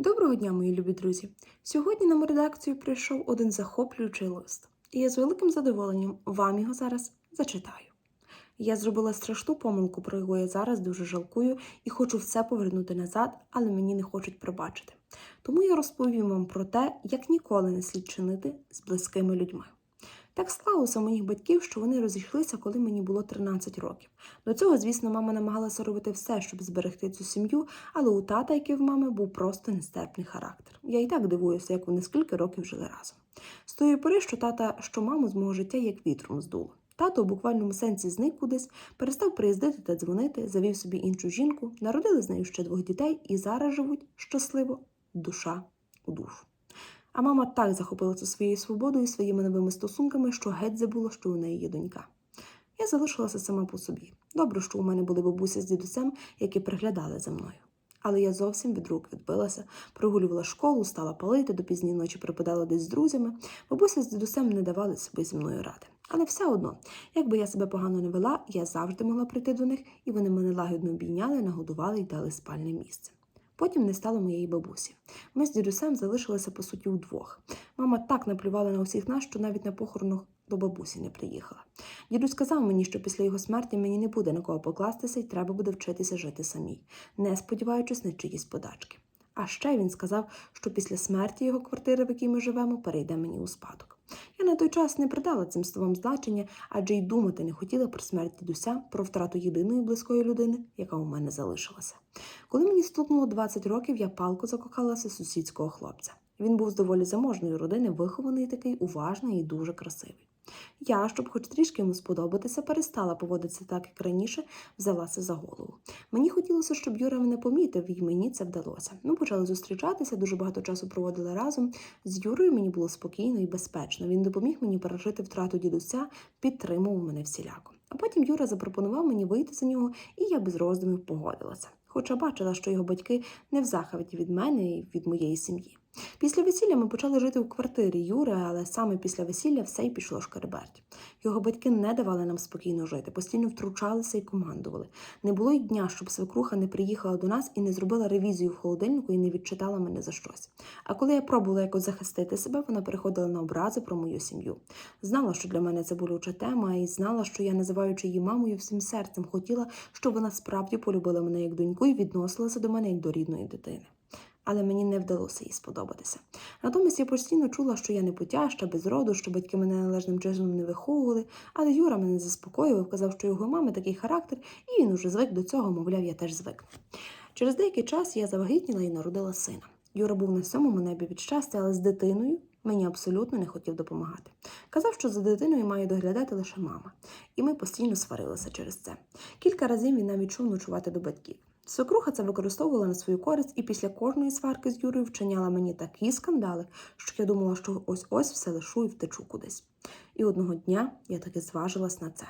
Доброго дня, мої любі друзі! Сьогодні нам у редакцію прийшов один захоплюючий лист, і я з великим задоволенням вам його зараз зачитаю. Я зробила страшну помилку, про яку я зараз дуже жалкую і хочу все повернути назад, але мені не хочуть пробачити. Тому я розповім вам про те, як ніколи не слід чинити з близькими людьми. Так склалося у моїх батьків, що вони розійшлися, коли мені було 13 років. До цього, звісно, мама намагалася робити все, щоб зберегти цю сім'ю, але у тата, як і в мами, був просто нестерпний характер. Я і так дивуюся, як вони скільки років жили разом. З тої пори, що тата, що маму з мого життя як вітром здуло. Тато у буквальному сенсі зник кудись, перестав приїздити та дзвонити, завів собі іншу жінку, народили з нею ще двох дітей і зараз живуть щасливо, душа у душу. А мама так захопилася своєю свободою своїми новими стосунками, що геть забула, що у неї є донька. Я залишилася сама по собі. Добре, що у мене були бабуся з дідусем, які приглядали за мною. Але я зовсім від рук відбилася, прогулювала школу, стала палити, до пізньої ночі припадала десь з друзями. Бабуся з дідусем не давали собі зі мною ради. Але все одно, якби я себе погано не вела, я завжди могла прийти до них, і вони мене лагідно обійняли, нагодували і дали спальне місце. Потім не стало моєї бабусі. Ми з дідусем залишилися по суті удвох. Мама так наплювала на усіх нас, що навіть на похоронах до бабусі не приїхала. Дідусь сказав мені, що після його смерті мені не буде на кого покластися і треба буде вчитися жити самій, не сподіваючись на чиїсь подачки. А ще він сказав, що після смерті його квартири, в якій ми живемо, перейде мені у спадок. Я на той час не придала цим словам значення, адже й думати не хотіла про смерть дідуся, про втрату єдиної близької людини, яка у мене залишилася. Коли мені стукнуло 20 років, я палко закохалася сусідського хлопця. Він був з доволі заможної родини, вихований такий, уважний і дуже красивий. Я, щоб хоч трішки йому сподобатися, перестала поводитися так, як раніше, взялася за голову. Мені хотілося, щоб Юра мене помітив, і мені це вдалося. Ми почали зустрічатися, дуже багато часу проводили разом. З Юрою мені було спокійно і безпечно. Він допоміг мені пережити втрату дідуся, підтримував мене всіляко. А потім Юра запропонував мені вийти за нього, і я без роздумів погодилася. Хоча бачила, що його батьки не в захваті від мене і від моєї сім'ї. Після весілля ми почали жити у квартирі Юри, але саме після весілля все й пішло шкереберть. Його батьки не давали нам спокійно жити, постійно втручалися і командували. Не було й дня, щоб свекруха не приїхала до нас і не зробила ревізію в холодильнику і не відчитала мене за щось. А коли я пробувала якось захистити себе, вона переходила на образи про мою сім'ю. Знала, що для мене це болюча тема, і знала, що я, називаючи її мамою, всім серцем хотіла, щоб вона справді полюбила мене як доньку і відносилася до мене як до рідної дитини але мені не вдалося їй сподобатися. Натомість я постійно чула, що я не потяжча, без роду, що батьки мене належним чином не виховували, але Юра мене заспокоював, казав, що його мами такий характер, і він уже звик до цього, мовляв, я теж звикну. Через деякий час я завагітніла і народила сина. Юра був на самому небі від щастя, але з дитиною мені абсолютно не хотів допомагати. Казав, що за дитиною має доглядати лише мама, і ми постійно сварилися через це. Кілька разів він навіть чув ночувати до батьків. Свекруха це використовувала на свою користь і після кожної сварки з Юрою вчиняла мені такі скандали, що я думала, що ось ось все лишу і втечу кудись. І одного дня я таки зважилась на це.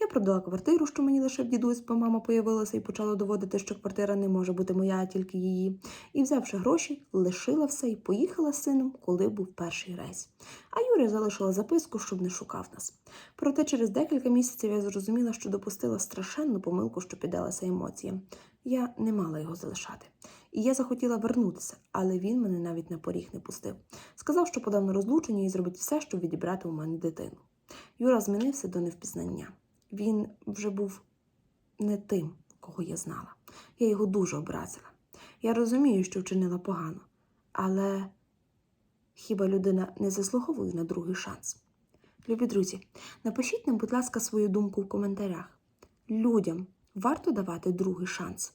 Я продала квартиру, що мені лишив дідусь, бо мама появилася і почала доводити, що квартира не може бути моя, а тільки її. І, взявши гроші, лишила все і поїхала з сином, коли був перший рейс. А Юрія залишила записку, щоб не шукав нас. Проте через декілька місяців я зрозуміла, що допустила страшенну помилку, що піддалася емоціям. Я не мала його залишати. І я захотіла вернутися, але він мене навіть на поріг не пустив. Сказав, що подав на розлучення і зробить все, щоб відібрати у мене дитину. Юра змінився до невпізнання. Він вже був не тим, кого я знала. Я його дуже образила. Я розумію, що вчинила погано, але хіба людина не заслуговує на другий шанс? Любі друзі, напишіть нам, будь ласка, свою думку в коментарях. Людям варто давати другий шанс.